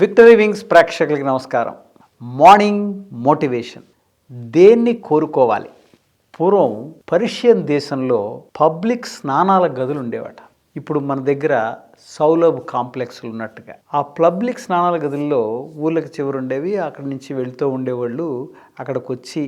Victory wings ప్రేక్షకులకి నమస్కారం. Morning motivation దేన్ని కోరుకోవాలి? పూర్వం పర్షియన్ దేశంలో పబ్లిక్ స్నానాల గదులు ఉండేవట. ఇప్పుడు మన దగ్గర సౌలభ్ కాంప్లెక్స్లు ఉన్నట్టుగా. ఆ పబ్లిక్ స్నానాల గదుల్లో ఊళ్ళకి చివరు ఉండేవి అక్కడి నుంచి వెళ్తూ ఉండేవాళ్ళు అక్కడికి వచ్చి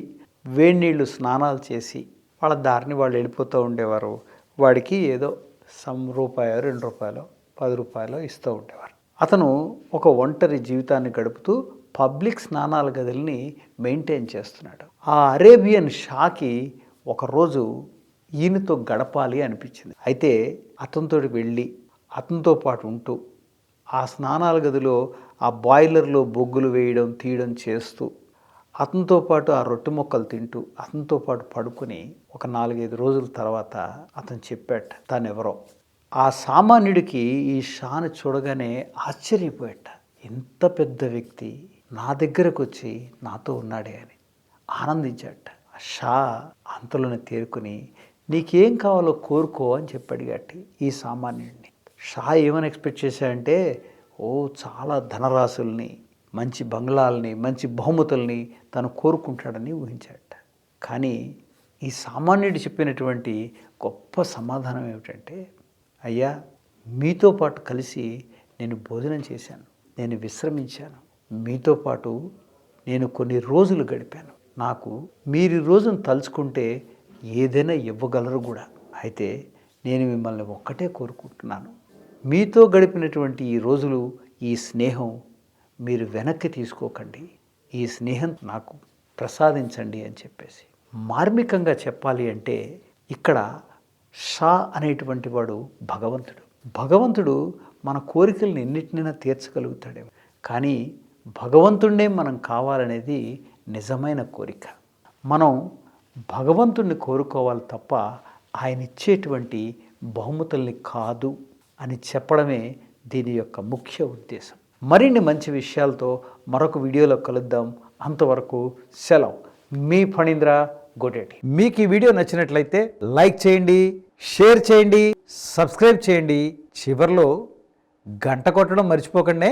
వేడి నీళ్ళు స్నానాలు చేసి వాళ్ళ దారిని వాళ్ళు వెళ్ళిపోతూ ఉండేవారు. వాడికి ఏదో సమ్ రూపాయో రెండు రూపాయలు పది రూపాయలు ఇస్తూ ఉండేవారు. అతను ఒక ఒంటరి జీవితాన్ని గడుపుతూ పబ్లిక్ స్నానాల గదుల్ని మెయింటైన్ చేస్తున్నాడు. ఆ అరేబియన్ షాకి ఒకరోజు ఈయనతో గడపాలి అనిపించింది. అయితే అతనితో వెళ్ళి అతనితో పాటు ఉంటూ ఆ స్నానాల గదిలో ఆ బాయిలర్లో బొగ్గులు వేయడం తీయడం చేస్తూ అతనితో పాటు ఆ రొట్టె మొక్కలు తింటూ అతనితో పాటు పడుకుని ఒక నాలుగైదు రోజుల తర్వాత అతను చెప్పాట తానెవరో. ఆ సామాన్యుడికి ఈ షాను చూడగానే ఆశ్చర్యపోయాట. ఇంత పెద్ద వ్యక్తి నా దగ్గరకు వచ్చి నాతో ఉన్నాడే అని ఆనందించాట ఆ షా అంతలోనే తేరుకుని నీకేం కావాలో కోరుకో అని చెప్పాడు గట్టి ఈ సామాన్యుడిని. షా ఏమని ఎక్స్పెక్ట్ చేశాడంటే ఓ చాలా ధనరాశుల్ని మంచి బంగ్లాల్ని మంచి బహుమతుల్ని తను కోరుకుంటాడని ఊహించాడట. కానీ ఈ సామాన్యుడు చెప్పినటువంటి గొప్ప సమాధానం ఏమిటంటే అయ్యా మీతో పాటు కలిసి నేను భోజనం చేశాను నేను విశ్రమించాను. మీతో పాటు నేను కొన్ని రోజులు గడిపాను. నాకు మీరు రోజును తలుచుకుంటే ఏదైనా ఇవ్వగలరు కూడా. అయితే నేను మిమ్మల్ని ఒక్కటే కోరుకుంటున్నాను. మీతో గడిపినటువంటి ఈ రోజులు ఈ స్నేహం మీరు వెనక్కి తీసుకోకండి. ఈ స్నేహం నాకు ప్రసాదించండి అని చెప్పేసి. మార్మికంగా చెప్పాలి అంటే ఇక్కడ షా అనేటువంటి వాడు భగవంతుడు. భగవంతుడు మన కోరికలను ఎన్నిటినైనా తీర్చగలుగుతాడేమో కానీ భగవంతుడే మనం కావాలనేది నిజమైన కోరిక. మనం భగవంతుణ్ణి కోరుకోవాలి తప్ప ఆయన ఇచ్చేటువంటి బహుమతుల్ని కాదు అని చెప్పడమే దీని యొక్క ముఖ్య ఉద్దేశం. మరిన్ని మంచి విషయాలతో మరొక వీడియోలో కలుద్దాం. అంతవరకు సెలవు. మీ ఫణీంద్ర గోటేటి మీకు ఈ వీడియో నచ్చినట్లయితే లైక్ చేయండి షేర్ చేయండి సబ్స్క్రైబ్ చేయండి. చివరిలో గంట కొట్టడం మర్చిపోకండి.